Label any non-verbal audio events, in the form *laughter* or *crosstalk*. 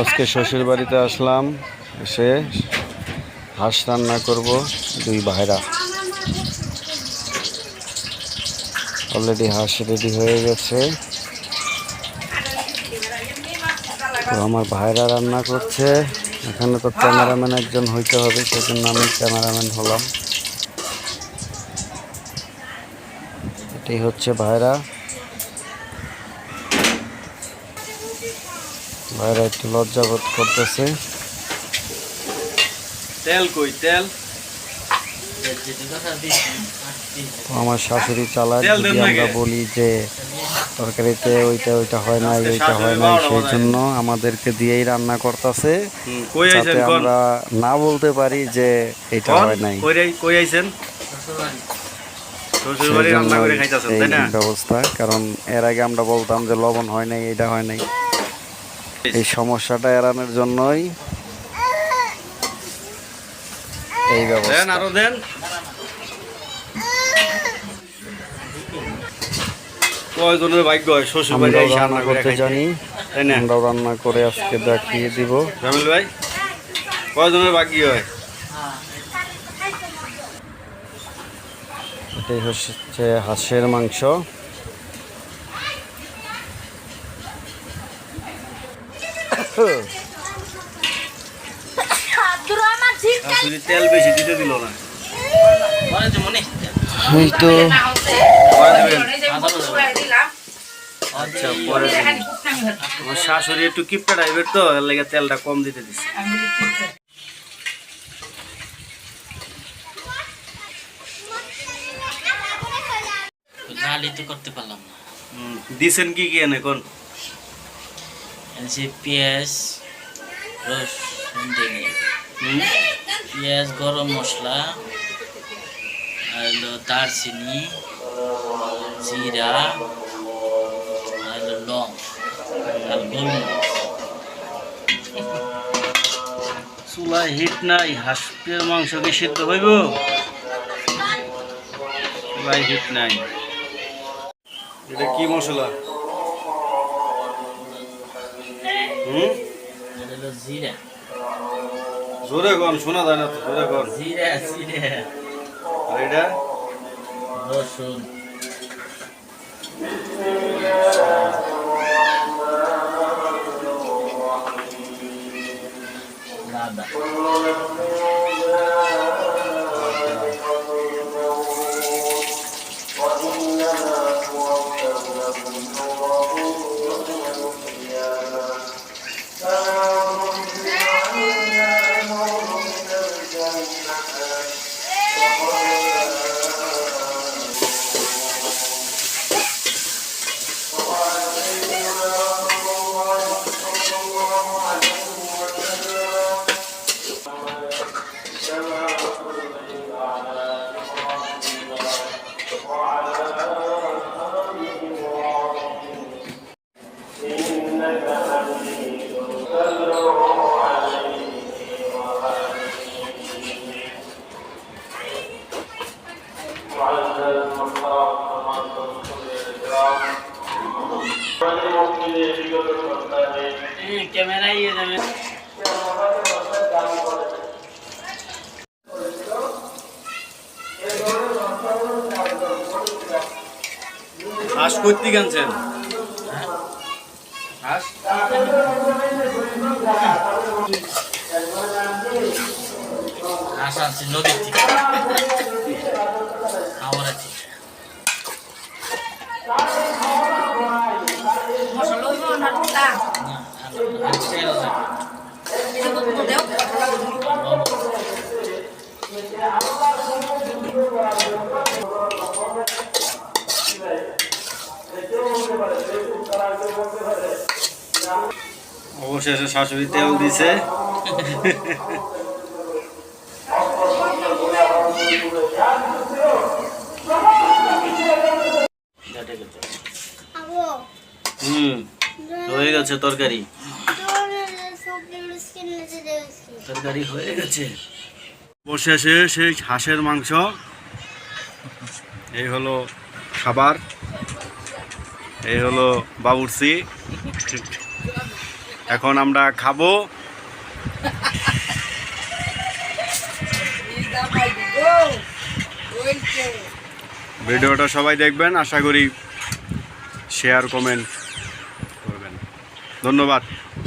আজকে শ্বশুর বাড়িতে আসলাম, এসে হাঁস রান্না করব, দুই ভাইরা। অলরেডি হাঁস রেডি হয়ে গেছে। তো আমার ভাইরা রান্না করছে। এখানে তো ক্যামেরাম্যান একজন হইতে হবে, সেজন্য আমি ক্যামেরাম্যান হলাম। এটাই হচ্ছে ভাইরা। ভাইরা একটু লজ্জা বোধ করতেছে। তেল কই তেল? আমার শাশুড়ি চালায় যদি আমরা বলি যে তরকারিতে ওইটা ওইটা হয় না ওইটা হয় না সেই জন্য আমাদেরকে দিয়েই রান্না করতেছে। যাতে আমরা না বলতে পারি যে এটা হয় নাই। কই আইছেন? ব্যবস্থা কারণ এর আগে আমরা বলতাম যে লবণ হয় নাই এটা হয় নাই। এই সমস্যাটা এড়ানোর জন্যই এই ব্যবস্থা। আরও দেন। কয়জনের ভাগ্য হয়? শ্বশুর বাড়ি রান্না করতে জানি। আমরাও রান্না করে আজকে দেখিয়ে দিব। জামিল ভাই কয়জনের ভাগ্য হয়? এটাই হচ্ছে হাঁসের মাংস শাশুড়ি আচ্ছা শাশুড়ি একটু কিপটা টাইপের তো এর লেগে তেলটা কম দিতে দিচ্ছে নালি তো করতে পারলাম না দিছেন কি কি এনে এনেছি পেঁয়াজ রসুন দিই পেঁয়াজ গরম মশলা আর হলো দারচিনি জিরা আর হলো লং আর গোলমরিচ চুলায় হিট নাই হাঁসের মাংস কি সিদ্ধ হইব? চুলায় হিট নাই। এটা কি মশলা? হুম? এটা হলো জিরা। জোরে কন শোনা যায় না তো জোরে কন। জিরা জিরা। আর এটা? রসুন। আদা Yeah, yeah, yeah. হাঁস করতে গেছেন হাঁস? হাঁস নদীর থেকে আমার থেকে না। অবশেষে শাশুড়ি তেল দিছে *laughs* এটা করতে হবে। হুম গেছে তরকারি? তরকারি হয়ে গেছে। অবশেষে সেই হাঁসের মাংস, এই হলো খাবার এই হলো বাবুরসি এখন আমরা খাব। ভিডিওটা সবাই দেখবেন, আশা করি শেয়ার, কমেন্ট ধন্যবাদ।